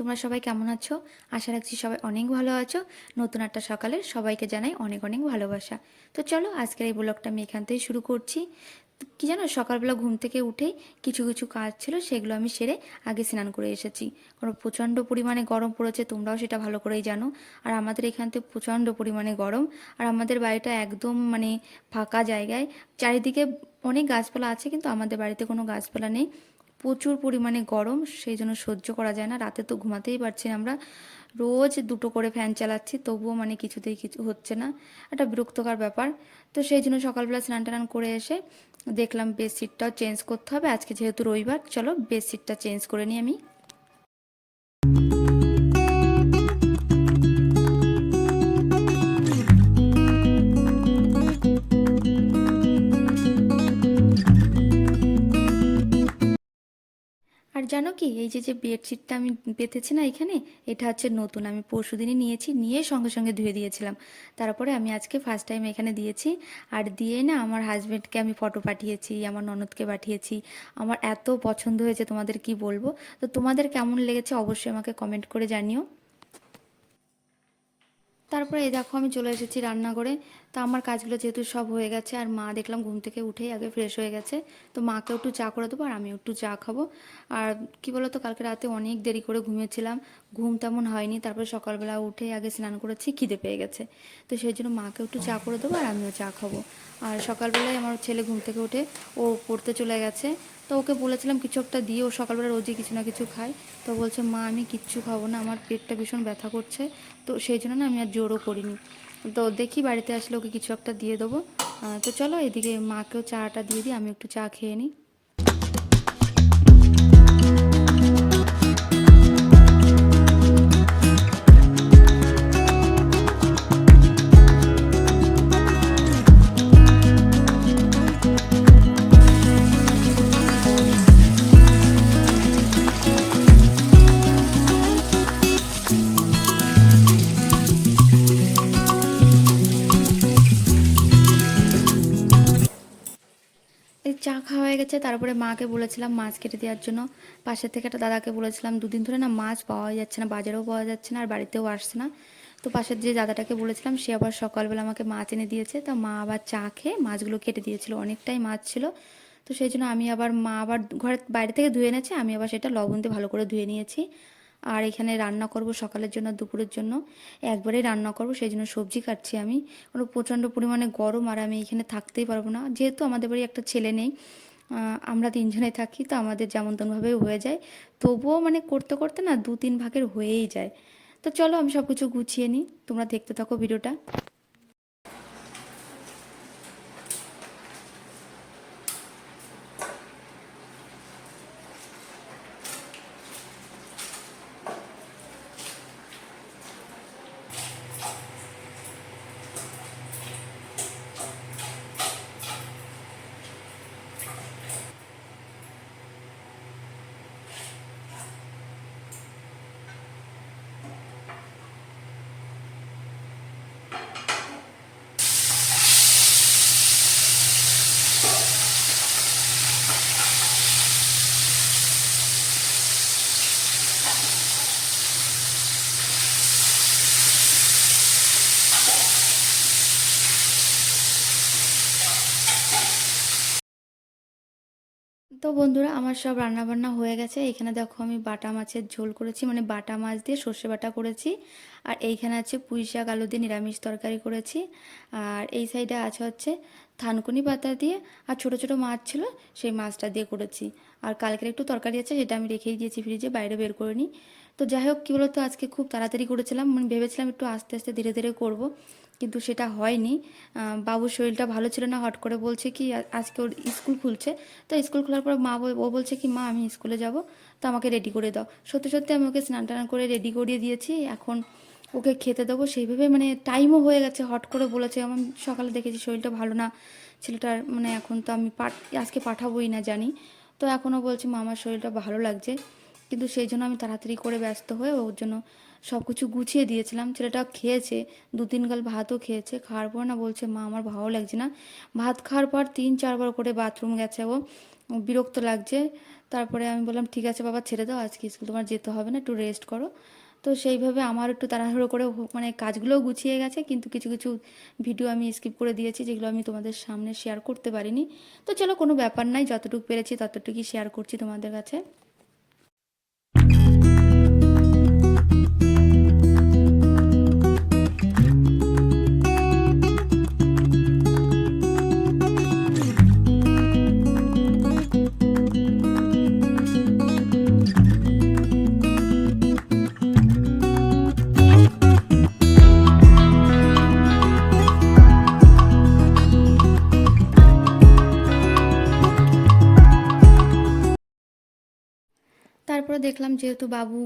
তোমরা সবাই কেমন আছো? আশা রাখছি সবাই অনেক ভালো আছো। নতুন একটা সকালে সবাইকে জানাই অনেক অনেক ভালোবাসা। তো চলো, আজকের এই ব্লগটা আমি এখান থেকে শুরু করছি। কি জানো, সকালবেলা ঘুম থেকে উঠেই কিছু কিছু কাজ ছিল, সেগুলো আমি সেরে আগে স্নান করে এসেছি। কারণ প্রচণ্ড পরিমাণে গরম পড়েছে, তোমরাও সেটা ভালো করেই জানো। আর আমাদের এখান থেকে প্রচণ্ড পরিমাণে গরম। আর আমাদের বাড়িটা একদম মানে ফাঁকা জায়গায়। চারিদিকে অনেক গাছপালা আছে, কিন্তু আমাদের বাড়িতে কোনো গাছপালা নেই। প্রচুর পরিমাণে গরম, সেই জন্য সহ্য করা যায় না। রাতে তো ঘুমাতেই পারছি না আমরা। রোজ দুটো করে ফ্যান চালাচ্ছি, তবুও মানে কিছুতেই কিছু হচ্ছে না। একটা বিরক্তকর ব্যাপার। তো সেই জন্য সকালবেলা স্নান টান করে এসে দেখলাম বেডশিটটাও চেঞ্জ করতে হবে। আজকে যেহেতু রবিবার, চলো বেডশিটটা চেঞ্জ করে নিই আমি। আর জানো কি, এই যে যে বেডশিটটা আমি পেতেছি না এখানে, এটা হচ্ছে নতুন। আমি পরশু দিনই নিয়েছি, নিয়ে সঙ্গে সঙ্গে ধুয়ে দিয়েছিলাম। তারপরে আমি আজকে ফার্স্ট টাইম এখানে দিয়েছি। আর দিয়ে না আমার হাজব্যান্ডকে আমি ফটো পাঠিয়েছি, আমার ননদকে পাঠিয়েছি। আমার এত পছন্দ হয়েছে তোমাদের কি বলব? তো তোমাদের কেমন লেগেছে অবশ্যই আমাকে কমেন্ট করে জানিও। তারপরে এই দেখো আমি চলে এসেছি রান্নাঘরে। তো আমার কাজগুলো যেহেতু সব হয়ে গেছে আর মা দেখলাম ঘুম থেকে উঠেই আগে ফ্রেশ হয়ে গেছে। তো মাকেও একটু চা করে দেবো আর আমিও একটু চা খাব। আর কি বলতো, কালকে রাতে অনেক দেরি করে ঘুমিয়েছিলাম। ঘুম তেমন হয়নি, তারপরে সকালবেলা উঠে আগে স্নান করেছি, খিদে পেয়ে গেছে। তো সেই জন্য মাকেও একটু চা করে দেবো আর আমিও চা খাব। আর সকালবেলায় আমার ছেলে ঘুম থেকে উঠে ও পড়তে চলে গেছে। তো ওকে বলেছিলাম কিছু একটা দিয়ে, ও সকালবেলা রোজই কিছু না কিছু খায়। তো বলছে, মা, আমি কিচ্ছু খাব না, আমার পেটটা ভীষণ ব্যথা করছে। তো সেই জন্য না আমি আর জোরও করিনি। তো দেখি বাড়িতে আসলে ওকে কিছু একটা দিয়ে দেবো। তো চলো এদিকে মাকেও চাটা দিয়ে দিই আমি একটু চা খেয়ে নিই। চা খাওয়া হয়ে গেছে, তারপরে মাকে বলেছিলাম মাছ কেটে দেওয়ার জন্য। পাশের থেকে একটা দাদাকে বলেছিলাম, দুদিন ধরে না মাছ পাওয়া যাচ্ছে না, বাজারেও পাওয়া যাচ্ছে না, আর বাড়িতেও আসছে না। তো পাশের যে দাদাটাকে বলেছিলাম, সে আবার সকালবেলা আমাকে মাছ এনে দিয়েছে। তো মা আবার চা খেয়ে মাছগুলো কেটে দিয়েছিল, অনেকটাই মাছ ছিল। তো সেই জন্য আমি আবার, মা আবার ঘরের বাইরে থেকে ধুয়ে এনেছে, আমি আবার সেটা লবণ দিয়ে ভালো করে ধুয়ে নিয়েছি। আর এখানে রান্না করব সকালের জন্য, দুপুরের জন্য। একবারেই রান্না করব, সেই জন্য সবজি কাটছি আমি। কোনো প্রচণ্ড পরিমাণে গরম আর আমি এখানে থাকতেই পারব না। যেহেতু আমাদের বাড়ি একটা ছেলে নেই আমরা তিনজনে থাকি, তো আমাদের যেমন তেমনভাবেই হয়ে যায়। তবুও মানে করতে করতে না দু তিন ভাগের হয়েই যায়। তো চলো আমি সব কিছু গুছিয়ে নিই। তোমরা দেখতে থাকো ভিডিওটা। তো বন্ধুরা, আমার সব রান্না বান্না হয়ে গেছে। এখানে দেখো আমি বাটা মাছের ঝোল করেছি মানে বাটা মাছ দিয়ে সর্ষে বাটা করেছি। আর এইখানে আছে পুঁই শাক, আলু দিয়ে নিরামিষ তরকারি করেছি। আর এই সাইডে আছে হচ্ছে থানকুনি পাতা দিয়ে আর ছোট ছোট মাছ ছিল, সেই মাছটা দিয়ে করেছি। আর কালকের একটু তরকারি আছে, সেটা আমি রেখেই দিয়েছি ফ্রিজে বাইরে বের করে নিই তো যাই হোক, কী বলতো, আজকে খুব তাড়াতাড়ি করেছিলাম মানে ভেবেছিলাম একটু আস্তে আস্তে ধীরে ধীরে করব, কিন্তু সেটা হয়নি। বাবুর শরীরটা ভালো ছিল না, হট করে বলছে কি আজকে ওর স্কুল খুলছে। তো স্কুল খোলার পর মা ও বলছে কি, মা, আমি স্কুলে যাব, তো আমাকে রেডি করে দাও। সত্যি সত্যি আমি ওকে স্নান টান করে রেডি করিয়ে দিয়েছি, এখন ওকে খেতে দেবো সেইভাবে মানে টাইমও হয়ে গেছে, হট করে বলেছে। আমি সকালে দেখেছি শরীরটা ভালো না। ছেলেটার মানে এখন তো আমি আজকে পাঠাবোই না জানি। তো এখনও বলছে, মা, আমার শরীরটা ভালো লাগছে। কিন্তু সেই জন্য আমি তাড়াতাড়ি করে ব্যস্ত হয়ে ওর জন্য সব কিছু গুছিয়ে দিয়েছিলাম। ছেলেটা খেয়েছে দু তিন গাল ভাতও খেয়েছে, খাওয়ার পর না বলছে, মা, আমার ভালো লাগছে না। ভাত খাওয়ার পর তিন, চারবার করে বাথরুম গেছে ও। বিরক্ত লাগছে। তারপরে আমি বললাম, ঠিক আছে বাবা, ছেড়ে দাও, আজকে স্কুল তোমার যেতে হবে না, একটু রেস্ট করো। তো সেইভাবে আমার একটু তাড়াহুড়ো করে মানে কাজগুলোও গুছিয়ে গেছে, কিন্তু কিছু কিছু ভিডিও আমি স্কিপ করে দিয়েছি, যেগুলো আমি তোমাদের সামনে শেয়ার করতে পারিনি। তো চলো কোনো ব্যাপার নাই, যতটুকু পেরেছি ততটুকুই শেয়ার করছি তোমাদের কাছে। তারপরে দেখলাম যেহেতু বাবু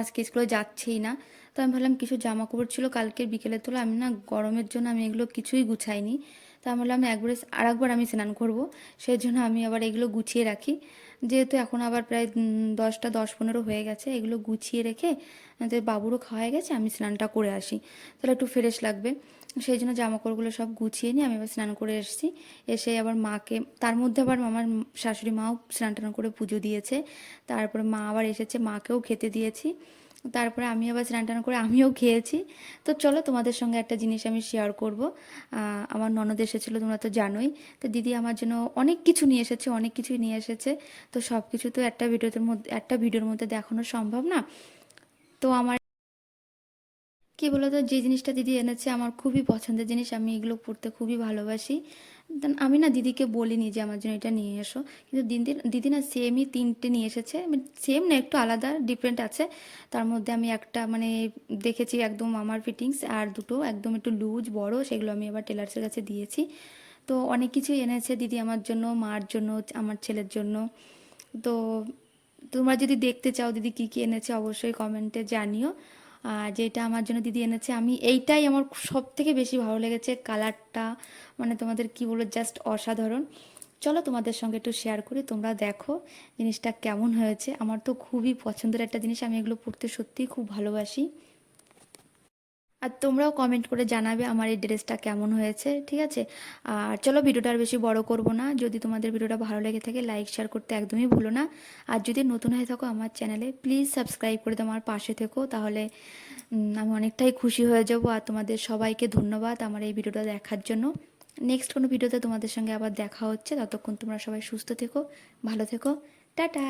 আজকে স্কুলে যাচ্ছেই না, তো আমি ভাবলাম কিছু জামা কাপড় ছিল কালকের বিকেলে তোলা আমি না গরমের জন্য আমি এগুলো কিছুই গুছাইনি। তা আমি বললাম একবারে আর একবার আমি স্নান করব সেই জন্য আমি আবার এগুলো গুছিয়ে রাখি। যেহেতু এখন আবার প্রায় দশটা দশ পনেরো হয়ে গেছে, এগুলো গুছিয়ে রেখে বাবুরও খাওয়া গেছে, আমি স্নানটা করে আসি। তাহলে একটু ফ্রেশ লাগবে। সেই জন্য জামা কাপড়গুলো সব গুছিয়ে নিয়ে আমি আবার স্নান করে এসেছি। এসে আবার মাকে, তার মধ্যে আবার আমার শাশুড়ি মাও স্নান টান করে পুজো দিয়েছে। তারপরে মা আবার এসেছে, মাকেও খেতে দিয়েছি। তারপরে আমি আবার স্নান টান করে আমিও খেয়েছি। তো চলো তোমাদের সঙ্গে একটা জিনিস আমি শেয়ার করব। আমার ননদ এসেছিল, তোমরা তো জানোই। তো দিদি আমার জন্য অনেক কিছু নিয়ে এসেছে, অনেক কিছুই নিয়ে এসেছে। তো সব কিছু তো একটা ভিডিওতে মধ্যে, একটা ভিডিওর মধ্যে দেখানো সম্ভব না। তো আমার কি বলতো, যে জিনিসটা দিদি এনেছে আমার খুবই পছন্দের জিনিস, আমি এগুলো পড়তে খুবই ভালোবাসি। দেন আমি না দিদিকে বলিনি যে আমার জন্য এটা নিয়ে এসো। কিন্তু দিদি দিদি না সেমই তিনটে নিয়ে এসেছে। সেম না, একটু আলাদা ডিফারেন্ট আছে। তার মধ্যে আমি একটা মানে দেখেছি একদম আমার ফিটিংস আর দুটো একদম একটু লুজ বড়, সেগুলো আমি আবার টেলার্সের কাছে দিয়েছি। তো অনেক কিছুই এনেছে দিদি আমার জন্য, মার জন্য, আমার ছেলের জন্য। তো তোমরা যদি দেখতে চাও দিদি কী কী এনেছে, অবশ্যই কমেন্টে জানিও। যেটা আমার জন্য দিদি এনেছে, আমি এইটাই আমার সব থেকে বেশি ভালো লেগেছে কালারটা মানে তোমাদের কি বলব জাস্ট অসাধারণ। চলো তোমাদের সঙ্গে একটু শেয়ার করি, তোমরা দেখো জিনিসটা কেমন হয়েছে। আমার তো খুবই পছন্দের একটা জিনিস, আমি এগুলো পড়তে সত্যিই খুব ভালোবাসি। আর তোমরাও কমেন্ট করে জানাবে আমার এই ড্রেসটা কেমন হয়েছে, ঠিক আছে? আর চলো ভিডিওটা আর বেশি বড় করব না। যদি তোমাদের ভিডিওটা ভালো লেগে থাকে লাইক শেয়ার করতে একদমই ভুলো না। আর যদি নতুন হয়ে থাকো আমার চ্যানেলে প্লিজ সাবস্ক্রাইব করে তোমার পাশে থেকো। তাহলে আমি অনেকটাই খুশি হয়ে যাব। আর তোমাদের সবাইকে ধন্যবাদ আমার এই ভিডিওটা দেখার জন্য। নেক্সট কোনো ভিডিওতে তোমাদের সঙ্গে আবার দেখা হচ্ছে। ততক্ষণ তোমরা সবাই সুস্থ থেকো, ভালো থেকো। টাটা!